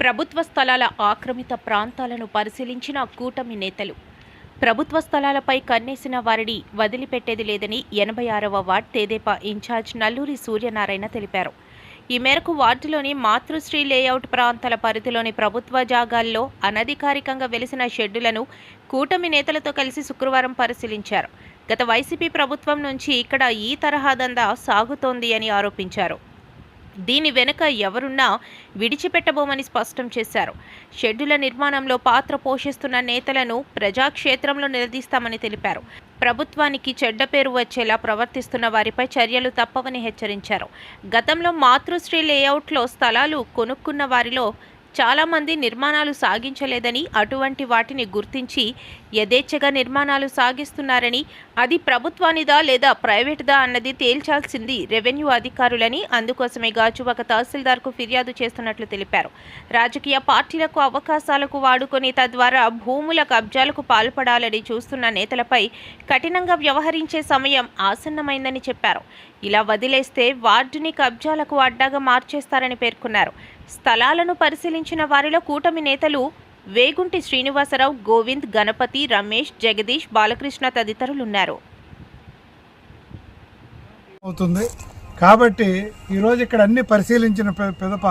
ప్రభుత్వ స్థలాల ఆక్రమిత ప్రాంతాలను పరిశీలించిన కూటమి నేతలు. ప్రభుత్వ స్థలాలపై కన్నేసిన వారిని వదిలిపెట్టేది లేదని ఎనభై ఆరవ వార్డ్ తేదేపా ఇన్ఛార్జ్ నల్లూరి సూర్యనారాయణ తెలిపారు. ఈ మేరకు వార్డులోని మాతృశ్రీ లేఅవుట్ ప్రాంతాల పరిధిలోని ప్రభుత్వ జాగాల్లో అనధికారికంగా వెలిసిన షెడ్డులను కూటమి నేతలతో కలిసి శుక్రవారం పరిశీలించారు. గత వైసీపీ ప్రభుత్వం నుంచి ఇక్కడ ఈ తరహా దందా సాగుతోంది అని ఆరోపించారు. దీని వెనుక ఎవరున్నా విడిచిపెట్టబోమని స్పష్టం చేశారు. షెడ్డుల నిర్మాణంలో పాత్ర పోషిస్తున్న నేతలను ప్రజాక్షేత్రంలో నిలదీస్తామని తెలిపారు. ప్రభుత్వానికి చెడ్డ పేరు వచ్చేలా ప్రవర్తిస్తున్న వారిపై చర్యలు తప్పవని హెచ్చరించారు. గతంలో మాతృశ్రీ లేఅవుట్లో స్థలాలు కొనుక్కున్న వారిలో చాలామంది నిర్మాణాలు సాగించలేదని అటువంటి వాటిని గుర్తించి యథేచ్ఛగా నిర్మాణాలు సాగిస్తున్నారని అది ప్రభుత్వానిదా లేదా ప్రైవేట్దా అన్నది తేల్చాల్సింది రెవెన్యూ అధికారులని. అందుకోసమే గాజువాక తహసీల్దార్కు ఫిర్యాదు చేస్తున్నట్లు తెలిపారు. రాజకీయ పార్టీలకు అవకాశాలకు వాడుకొని తద్వారా భూముల కబ్జాలకు పాల్పడాలని చూస్తున్న నేతలపై కఠినంగా వ్యవహరించే సమయం ఆసన్నమైందని చెప్పారు. ఇలా వదిలేస్తే వార్డుని కబ్జాలకు అడ్డాగా మార్చేస్తారని పేర్కొన్నారు. స్థలాలను పరిశీలించిన వారిలో కూటమి నేతలు వేగుంటి శ్రీనివాసరావు గోవింద్ గణపతి రమేష్ జగదీష్ బాలకృష్ణ తదితరులున్నారు. అవుతుంది. కాబట్టి ఈరోజు ఇక్కడ అన్ని పరిశీలించిన పెదప పిదప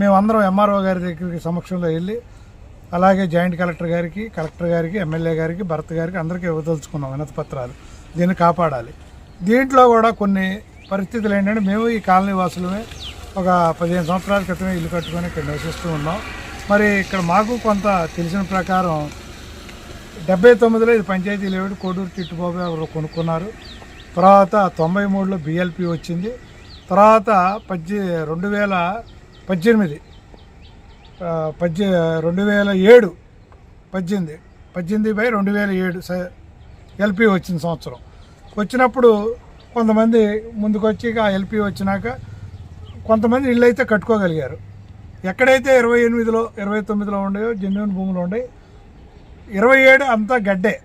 మేమందరం ఎంఆర్ఓ గారి దగ్గరికి సమక్షంలో వెళ్ళి అలాగే జాయింట్ కలెక్టర్ గారికి కలెక్టర్ గారికి ఎమ్మెల్యే గారికి భరత్ గారికి అందరికీ ఇవ్వదలుచుకున్నాం వినతి పత్రాలు దీన్ని కాపాడాలి. దీంట్లో కూడా కొన్ని పరిస్థితులు ఏంటంటే మేము ఈ కాలనీ వాసులమే. ఒక పదిహేను సంవత్సరాల క్రితమే ఇల్లు కట్టుకొని ఇక్కడ నివసిస్తూ ఉన్నాం. మరి ఇక్కడ మాకు కొంత తెలిసిన ప్రకారం డెబ్బై తొమ్మిదిలో ఇది పంచాయతీ లేవుడు కోడూరు చిట్టుబాబు ఎవరు కొనుక్కున్నారు. తర్వాత తొంభై మూడులో బిఎల్పి వచ్చింది. తర్వాత పద్దె రెండు వేల పద్దెనిమిది ఆ, పద్దె రెండు వేల ఏడు పద్దెనిమిది పద్దెనిమిది బై రెండు వేల ఏడు స- ఎల్పి వచ్చిన సంవత్సరం. వచ్చినప్పుడు కొంతమంది ముందుకొచ్చి ఆ ఎల్పి వచ్చినాక కొంతమంది ఇళ్ళు అయితే కట్టుకోగలిగారు. ఎక్కడైతే ఇరవై ఎనిమిదిలో ఇరవై తొమ్మిదిలో ఉండేవో జెన్యున్ భూములు ఉండే ఇరవై ఏడు అంతా గడ్డే.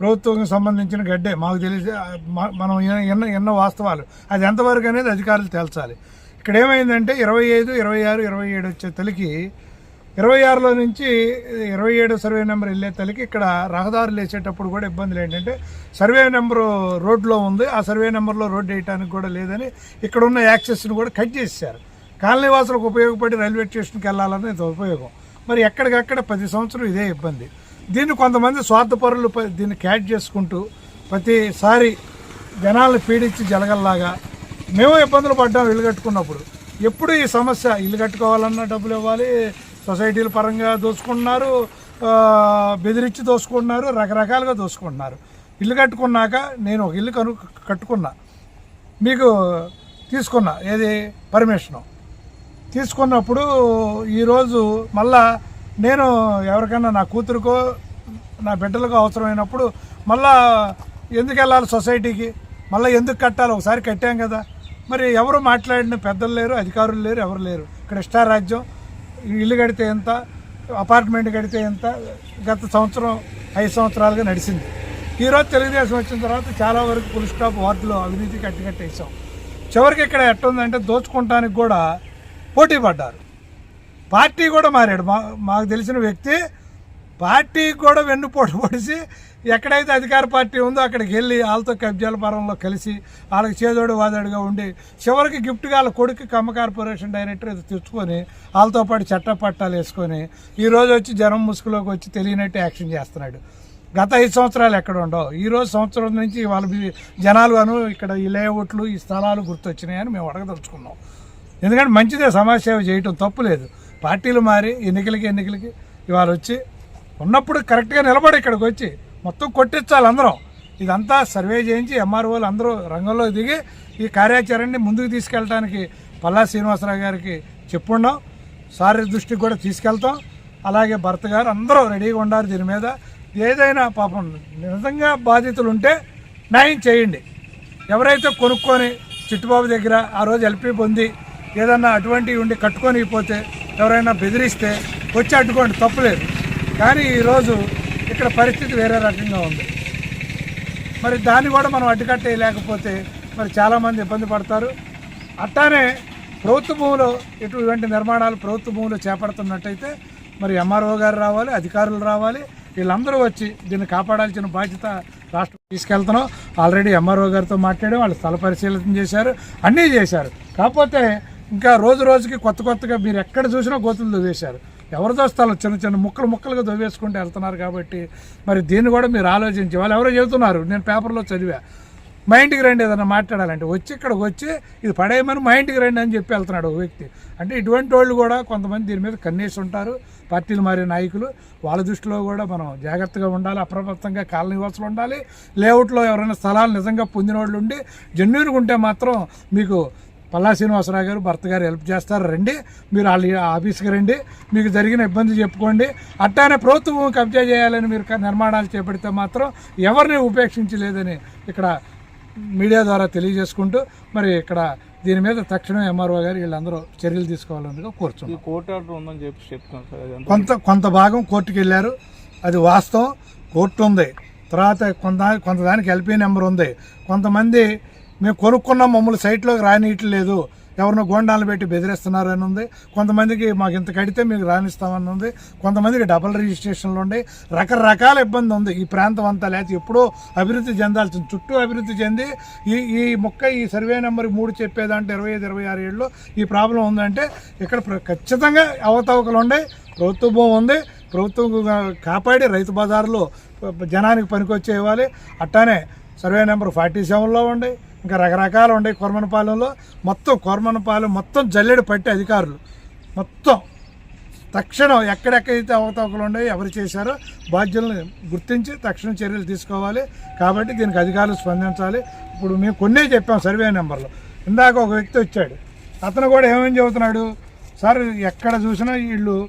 ప్రభుత్వం సంబంధించిన గడ్డే. మాకు తెలిసి మనం ఎన్న- ఎన్న ఎన్నో వాస్తవాలు. అది ఎంతవరకు అనేది అధికారులు తేల్చాలి. ఇక్కడ ఏమైందంటే ఇరవై ఐదు ఇరవై ఆరు ఇరవై ఏడు వచ్చే తలికి ఇరవై ఆరులో నుంచి ఇరవై ఏడు సర్వే నెంబర్ వెళ్ళే తల్లికి ఇక్కడ రహదారులు వేసేటప్పుడు కూడా ఇబ్బందులు ఏంటంటే సర్వే నెంబరు రోడ్లో ఉంది. ఆ సర్వే నెంబర్లో రోడ్డు వేయడానికి కూడా లేదని ఇక్కడ ఉన్న యాక్సెస్ని కూడా కట్ చేశారు కాలనీవాసులకు ఉపయోగపడి రైల్వే స్టేషన్కి వెళ్ళాలని ఉపయోగం. మరి ఎక్కడికక్కడ పది సంవత్సరం ఇదే ఇబ్బంది. దీన్ని కొంతమంది స్వార్థపరులు ప- దీన్ని క్యాచ్ చేసుకుంటూ ప్రతిసారి జనాలను పీడించి జలగల్లాగా మేము ఇబ్బందులు పడ్డాం ఇల్లు కట్టుకున్నప్పుడు. ఎప్పుడు ఈ సమస్య ఇల్లు కట్టుకోవాలన్నా డబ్బులు ఇవ్వాలి సొసైటీల పరంగా దోచుకుంటున్నారు బెదిరించి దోచుకుంటున్నారు రకరకాలుగా దోచుకుంటున్నారు. ఇల్లు కట్టుకున్నాక నేను ఒక ఇల్లు కను కట్టుకున్నా. మీకు తీసుకున్నా ఏది? పర్మిషను. తీసుకున్నప్పుడు ఈరోజు మళ్ళా నేను ఎవరికైనా నా కూతురుకో నా బిడ్డలకు అవసరమైనప్పుడు మళ్ళా ఎందుకు వెళ్ళాలి సొసైటీకి? మళ్ళీ ఎందుకు కట్టాలి? ఒకసారి కట్టాం కదా. మరి ఎవరు మాట్లాడిన పెద్దలు లేరు అధికారులు లేరు ఎవరు లేరు. ఇక్కడ ఇష్టారాజ్యం. ఇల్లు కడితే ఎంత అపార్ట్మెంట్ కడితే ఎంత గత సంవత్సరం ఐదు సంవత్సరాలుగా నడిచింది. ఈరోజు తెలుగుదేశం వచ్చిన తర్వాత చాలా వరకు ఫుల్ స్టాప్ వార్డులో అవినీతికి కట్టి కట్టేసాం చివరికి ఇక్కడ ఎట్టుందంటే దోచుకుంటానికి కూడా పోటీ పడ్డారు. పార్టీ కూడా మారాడు. మా మాకు తెలిసిన వ్యక్తి పార్టీ కూడా వెన్నుపోటు పొడిచి ఎక్కడైతే అధికార పార్టీ ఉందో అక్కడికి వెళ్ళి వాళ్ళతో కబ్జాల పరంలో కలిసి వాళ్ళకి చేదోడు వాదోడుగా ఉండి చివరికి గిఫ్ట్గా వాళ్ళ కొడుకు కమ్మ కార్పొరేషన్ డైరెక్టర్ తెచ్చుకొని వాళ్ళతో పాటు చట్ట పట్టాలు వేసుకొని ఈరోజు వచ్చి జనం ముసుగులోకి వచ్చి తెలియనట్టు యాక్షన్ చేస్తున్నాడు. గత ఐదు సంవత్సరాలు ఎక్కడ ఉండవు. ఈ రోజు సంవత్సరం నుంచి వాళ్ళ జనాలు అను ఇక్కడ ఈ లేఅవుట్లు ఈ స్థలాలు గుర్తొచ్చినాయని మేము అడగదలుచుకున్నాం. ఎందుకంటే మంచిదే సమాజ సేవ చేయటం తప్పు లేదు. పార్టీలు మారి ఎన్నికలకి ఎన్నికలకి ఇవాళ వచ్చి ఉన్నప్పుడు కరెక్ట్గా నిలబడి ఇక్కడికి వచ్చి. మొత్తం కొట్టించాలి అందరం. ఇదంతా సర్వే చేయించి ఎంఆర్ఓలు అందరూ రంగంలో దిగి ఈ కార్యాచరణని ముందుకు తీసుకెళ్ళడానికి పల్లా శ్రీనివాసరావు గారికి చెప్పుండాం. సారి దృష్టికి కూడా తీసుకెళ్తాం. అలాగే భర్త గారు అందరూ రెడీగా ఉండాలి దీని మీద. ఏదైనా పాపం నిజంగా బాధితులు ఉంటే న్యాయం చేయండి. ఎవరైతే కొనుక్కొని చిట్టుబాబు దగ్గర ఆ రోజు ఎల్పి పొంది ఏదన్నా అటువంటివి ఉండి కట్టుకొని పోతే ఎవరైనా బెదిరిస్తే వచ్చి అడ్డుకోండి తప్పులేదు. కానీ ఈరోజు ఇక్కడ పరిస్థితి వేరే రకంగా ఉంది. మరి దాన్ని కూడా మనం అడ్డుకట్టేయలేకపోతే మరి చాలామంది ఇబ్బంది పడతారు. అట్టానే ప్రభుత్వ భూములో ఇటువంటి నిర్మాణాలు ప్రభుత్వ భూములు చేపడుతున్నట్టయితే మరి ఎంఆర్ఓ గారు రావాలి అధికారులు రావాలి. వీళ్ళందరూ వచ్చి దీన్ని కాపాడాల్సిన బాధ్యత రాష్ట్రం తీసుకెళ్తున్నాం. ఆల్రెడీ ఎంఆర్ఓ గారితో మాట్లాడాం వాళ్ళు స్థల పరిశీలన చేశారు అన్నీ చేశారు. కాకపోతే ఇంకా రోజు రోజుకి కొత్త కొత్తగా మీరు ఎక్కడ చూసినా గోతులు దొవ్వేశారు. ఎవరిదో స్థలం చిన్న చిన్న ముక్కలు ముక్కలుగా దొవ్వేసుకుంటూ వెళ్తున్నారు కాబట్టి మరి దీన్ని కూడా మీరు ఆలోచించి వాళ్ళు ఎవరో చెబుతున్నారు. నేను పేపర్లో చదివా. మా ఇంటికి రండి ఏదైనా మాట్లాడాలంటే వచ్చి ఇక్కడికి వచ్చి ఇది పడేయమని మా ఇంటికి రండి అని చెప్పి వెళ్తున్నాడు ఒక వ్యక్తి. అంటే ఇటువంటి వాళ్ళు కూడా కొంతమంది దీని మీద కన్నేసి ఉంటారు. పార్టీలు మారే నాయకులు. వాళ్ళ దృష్టిలో కూడా మనం జాగ్రత్తగా ఉండాలి అప్రమత్తంగా కాలనీ వాసులు ఉండాలి. లేఅవుట్లో ఎవరైనా స్థలాలు నిజంగా పొందిన వాళ్ళు ఉండి జెన్యున్గా ఉంటే మాత్రం మీకు పల్లా శ్రీనివాసరావు గారు భర్త గారు హెల్ప్ చేస్తారు. రండి మీరు వాళ్ళ ఆఫీస్కి రండి మీకు జరిగిన ఇబ్బంది చెప్పుకోండి. అట్టానే ప్రభుత్వం కబ్జా చేయాలని మీరు నిర్మాణాలు చేపడితే మాత్రం ఎవరిని ఉపేక్షించలేదని ఇక్కడ మీడియా ద్వారా తెలియజేసుకుంటూ మరి ఇక్కడ దీని మీద తక్షణం ఎంఆర్ఓ గారు వీళ్ళందరూ చర్యలు తీసుకోవాలని కోరుచున్నాం ఈ కోర్టు ఆర్డర్ ఉందని చెప్పి ఎంత కొంత కొంత భాగం కోర్టుకి వెళ్ళారు. అది వాస్తవం. కోర్టు ఉంది. తర్వాత కొంత కొంత దానికి ఎల్పీ నెంబర్ ఉంది. కొంతమంది మేము కొనుక్కున్నాం మమ్మల్ని సైట్లోకి రానియట్లేదు. ఎవరినో గోండాలు పెట్టి బెదిరిస్తున్నారు అని ఉంది. కొంతమందికి మాకు ఇంత కడితే మీకు రాణిస్తామని ఉంది. కొంతమందికి డబుల్ రిజిస్ట్రేషన్లు ఉండి రకరకాల ఇబ్బంది ఉంది. ఈ ప్రాంతం అంతా లేకపోతే ఎప్పుడో అభివృద్ధి చెందాల్సింది చుట్టూ అభివృద్ధి చెంది ఈ ఈ మొక్క ఈ సర్వే నెంబర్ మూడు చెప్పేదంటే ఇరవై ఐదు ఇరవై ఆరు ఏళ్ళు ఈ ప్రాబ్లం ఉందంటే ఇక్కడ ప్ర- ఖచ్చితంగా అవతవకలు ఉన్నాయి. ప్రభుత్వ భూమి ఉంది. ప్రభుత్వం కాపాడి రైతు బజార్లో జనానికి పనికొచ్చేవాలి అట్టానే సర్వే నెంబర్ ఫార్టీ సెవెన్లో ఉండే ఇంకా రకరకాలు ఉన్నాయి కొరమనపాలెంలో మొత్తం కొరమనపాలెం మొత్తం జల్లెడు పట్టి అధికారులు. మొత్తం. తక్షణం ఎక్కడెక్కడైతే అవతవకలు ఉన్నాయో ఎవరు చేశారో బాధ్యులను గుర్తించి తక్షణ చర్యలు తీసుకోవాలి. కాబట్టి దీనికి అధికారులు స్పందించాలి. ఇప్పుడు మేము కొన్నే చెప్పాం సర్వే నెంబర్లో. ఇందాక ఒక వ్యక్తి వచ్చాడు. అతను కూడా ఏమేమి చెబుతున్నాడు? సార్ ఎక్కడ చూసినా వీళ్ళు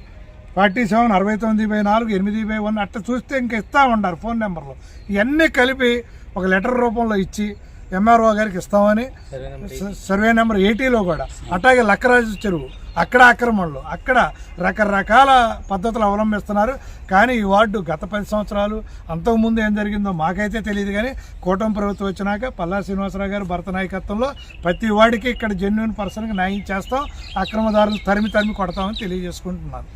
ఫార్టీ సెవెన్ అరవై తొమ్మిది బై నాలుగు ఎనిమిది బై వన్ అట్లా చూస్తే ఇంకా ఇస్తూ ఉంటారు ఫోన్ నెంబర్లో. ఇవన్నీ కలిపి ఒక లెటర్ రూపంలో ఇచ్చి ఎంఆర్ఓ గారికి ఇస్తామని సర్వే నెంబర్ ఎయిటీలో కూడా. అట్లాగే లక్కరాజు చెరువు అక్కడ ఆక్రమణలు అక్కడ రకరకాల పద్ధతులు అవలంబిస్తున్నారు. కానీ ఈ వార్డు గత పది సంవత్సరాలు అంతకుముందు ఏం జరిగిందో మాకైతే తెలియదు కానీ కూటమి ప్రభుత్వం వచ్చినాక పల్లా శ్రీనివాసరావు గారు భరత నాయకత్వంలో ప్రతి వాడికి ఇక్కడ జెన్యున్ పర్సన్కి న్యాయం చేస్తాం అక్రమదారులు తరిమి తరిమి కొడతామని తెలియజేసుకుంటున్నాను.